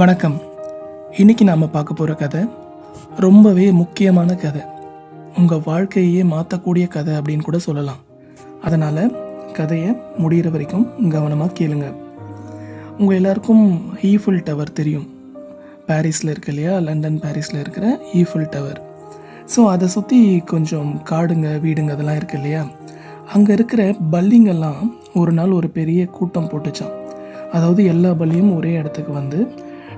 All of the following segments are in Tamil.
வணக்கம். இன்னைக்கு நாம் பார்க்க போகிற கதை ரொம்பவே முக்கியமான கதை. உங்கள் வாழ்க்கையே மாற்றக்கூடிய கதை அப்படின்னு கூட சொல்லலாம். அதனால் கதையை முடிகிற வரைக்கும் கவனமாக கேளுங்க. உங்கள் எல்லாருக்கும் ஈஃபில் டவர் தெரியும். பாரிஸில் இருக்கு இல்லையா? லண்டன் பாரிஸில் இருக்கிற ஈஃபில் டவர் ஸோ அதை சுற்றி கொஞ்சம் காடுங்க வீடுங்க அதெல்லாம் இருக்கு இல்லையா? அங்கே இருக்கிற பல்லிங்கெல்லாம் ஒரு நாள் ஒரு பெரிய கூட்டம் போட்டுச்சான் அதாவது எல்லா பள்ளியும் ஒரே இடத்துக்கு வந்து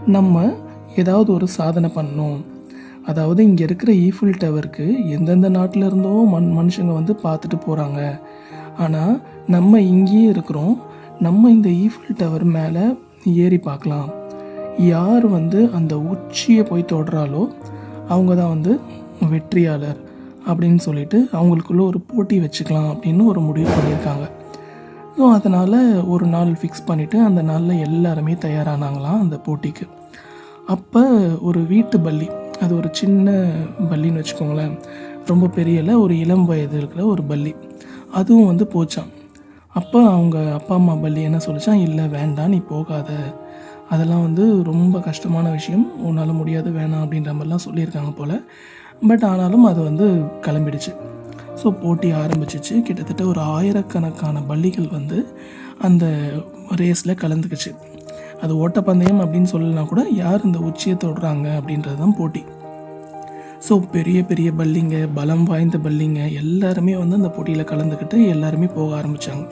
நம்ம ஏதாவது ஒரு சாதனை பண்ணணும் அதாவது இங்கே இருக்கிற ஈஃபில் டவருக்கு எந்தெந்த நாட்டில் இருந்தோ மண் மனுஷங்க வந்து பார்த்துட்டு போகிறாங்க ஆனால் நம்ம இங்கேயே இருக்கிறோம். நம்ம இந்த ஈஃபில் டவர் மேலே ஏறி பார்க்கலாம். யார் வந்து அந்த உச்சியை போய் தொடுறாலோ அவங்க தான் வந்து வெற்றியாளர் அப்படின்னு சொல்லிட்டு அவங்களுக்குள்ள ஒரு போட்டி வச்சுக்கலாம் அப்படின்னு ஒரு முடிவு பண்ணியிருக்காங்க. ஸோ அதனால் ஒரு நாள் ஃபிக்ஸ் பண்ணிவிட்டு அந்த நாளில் எல்லாருமே தயாரானாங்களாம் அந்த போட்டிக்கு. அப்போ ஒரு வீட்டு பள்ளி அது ஒரு சின்ன பள்ளின்னு வச்சுக்கோங்களேன். ரொம்ப பெரியல ஒரு இளம் வயது இருக்கிற ஒரு பள்ளி. அதுவும் வந்து போச்சான் அப்போ அவங்க அப்பா அம்மா பள்ளி என்ன சொல்லிச்சான் இல்லை வேண்டாம் நீ போகாத. அதெல்லாம் வந்து ரொம்ப கஷ்டமான விஷயம். உன்னால் முடியாது வேணாம் அப்படின்ற மாதிரிலாம் சொல்லியிருக்காங்க போல். பட் ஆனாலும் அது வந்து கிளம்பிடுச்சு. ஸோ போட்டி ஆரம்பிச்சிச்சு. கிட்டத்தட்ட ஒரு ஆயிரக்கணக்கான பள்ளிகள் வந்து அந்த ரேஸில் கலந்துக்குச்சு. அது ஓட்டப்பந்தயம் அப்படின்னு சொல்லலாம் கூட யார் இந்த உச்சியை தொடுறாங்க அப்படின்றது தான் போட்டி. ஸோ பெரிய பெரிய பள்ளிங்க பலம் வாய்ந்த பள்ளிங்க எல்லாருமே வந்து அந்த போட்டியில் கலந்துக்கிட்டு எல்லாருமே போக ஆரம்பித்தாங்க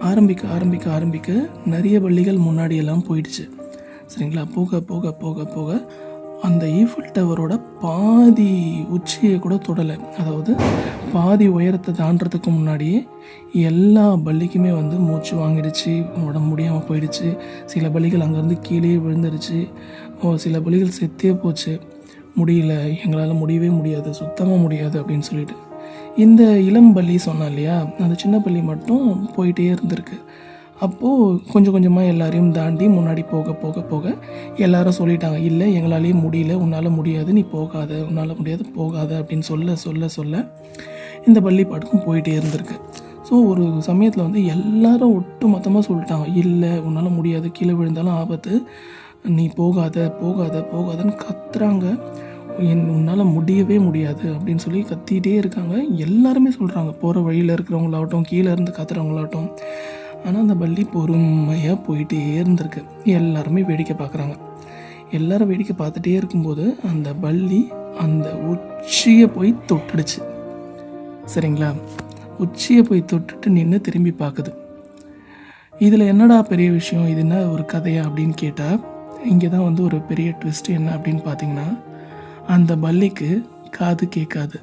ஆரம்பிக்க ஆரம்பிக்க ஆரம்பிக்க நிறைய பள்ளிகள் முன்னாடி எல்லாம் போயிடுச்சு. சரிங்களா? போக போக போக போக அந்த ஈஃபில் டவரோட பாதி உச்சியை கூட தொடலை. அதாவது பாதி உயரத்தை தாண்டறதுக்கு முன்னாடியே எல்லா பள்ளிக்குமே வந்து மூச்சு வாங்கிடுச்சு உடம்பு முடியாமல் போயிடுச்சு. சில பள்ளிகள் அங்கேருந்து கீழே விழுந்துருச்சு. சில பள்ளிகள் செத்தே போச்சு. முடியல எங்களால் முடியவே முடியாது சுத்தமாக முடியாது அப்படின்னு சொல்லிட்டு. இந்த இளம் பள்ளி சொன்னேன் இல்லையா? அந்த சின்ன பள்ளி மட்டும் போயிட்டே இருந்திருக்கு. அப்போது கொஞ்சம் கொஞ்சமாக எல்லாரையும் தாண்டி முன்னாடி போக போக போக எல்லாரும் சொல்லிட்டாங்க இல்லை எங்களாலேயே முடியல உன்னால் முடியாது நீ போகாத உன்னால் முடியாது போகாத அப்படின்னு சொல்ல சொல்ல சொல்ல இந்த பள்ளி பாட்டுக்கும் போயிட்டே இருந்திருக்கு. ஸோ ஒரு சமயத்தில் வந்து எல்லாரும் ஒட்டு மொத்தமாக சொல்லிட்டாங்க இல்லை உன்னால் முடியாது கீழே விழுந்தாலும் ஆபத்து நீ போகாத போகாத போகாதன்னு கத்துறாங்க. என் உன்னால் முடியவே முடியாது அப்படின்னு சொல்லி கத்திகிட்டே இருக்காங்க. எல்லாருமே சொல்கிறாங்க போகிற வழியில் இருக்கிறவங்களாகட்டும் கீழே இருந்து கத்துறவங்களாகட்டும் ஆனால் அந்த பள்ளி பொறுமையாக போயிட்டே இருந்திருக்கு. எல்லாருமே வேடிக்கை பார்க்குறாங்க எல்லாரும் வேடிக்கை பார்த்துட்டே இருக்கும்போது அந்த பள்ளி அந்த உச்சியை போய் தொட்டுடுச்சு. சரிங்களா? உச்சியை போய் தொட்டுட்டு நின்று திரும்பி பார்க்குது இதில் என்னடா பெரிய விஷயம்? இது என்ன ஒரு கதையா அப்படின்னு கேட்டால் இங்கே தான் வந்து ஒரு பெரிய ட்விஸ்ட் என்ன அப்படின்னு பார்த்தீங்கன்னா அந்த பள்ளிக்கு காது கேட்காது.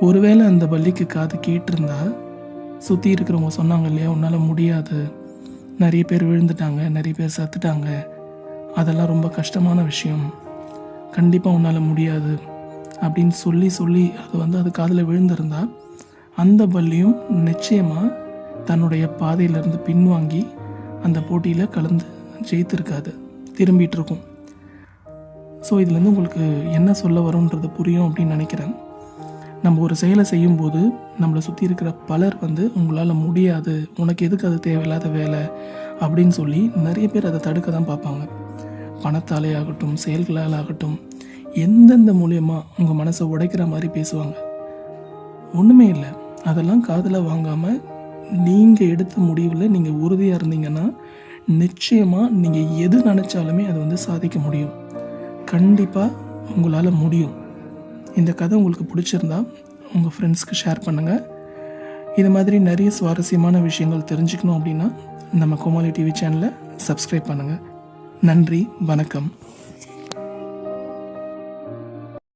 ஒருவேளை அந்த பள்ளிக்கு காது கேட்டிருந்தா சுற்றி இருக்கிறவங்க சொன்னாங்க இல்லையா உன்னால் முடியாது. நிறைய பேர் விழுந்துட்டாங்க நிறைய பேர் சத்துட்டாங்க. அதெல்லாம் ரொம்ப கஷ்டமான விஷயம். கண்டிப்பாக உன்னால் முடியாது. அப்படின்னு சொல்லி சொல்லி அது வந்து அது காதில் விழுந்திருந்தா அந்த பள்ளியும் நிச்சயமாக தன்னுடைய பாதையிலிருந்து பின்வாங்கி அந்த போட்டியில் கலந்து ஜெயித்திருக்காது. திரும்பிகிட்ருக்கும் ஸோ இதுலேருந்து உங்களுக்கு என்ன சொல்ல வரும்ன்றது புரியும் அப்படின்னு நினைக்கிறேன். நம்ம ஒரு செயலை செய்யும்போது நம்மளை சுற்றி இருக்கிற பலர் வந்து உங்களால் முடியாது உனக்கு எதுக்கு அது தேவையில்லாத வேலை அப்படின்னு சொல்லி நிறைய பேர் அதை தடுக்க தான் பார்ப்பாங்க. பணத்தாலே ஆகட்டும் செயல்களால் ஆகட்டும் எந்தெந்த மூலியமாக உங்கள் மனசை உடைக்கிற மாதிரி பேசுவாங்க. ஒன்றுமே இல்லை. அதெல்லாம் காதில் வாங்காமல் நீங்கள் எடுத்த முடிவில் நீங்கள் உறுதியாக இருந்தீங்கன்னா நிச்சயமாக நீங்கள் எது நினச்சாலுமே அதை வந்து சாதிக்க முடியும். கண்டிப்பாக உங்களால் முடியும். இந்த கதை உங்களுக்கு பிடிச்சிருந்தா உங்கள் ஃப்ரெண்ட்ஸ்க்கு ஷேர் பண்ணுங்கள் இது மாதிரி நிறைய சுவாரஸ்யமான விஷயங்கள் தெரிஞ்சுக்கணும் அப்படின்னா நம்ம கோமாளி டிவி சேனலை சப்ஸ்கிரைப் பண்ணுங்கள் நன்றி வணக்கம்.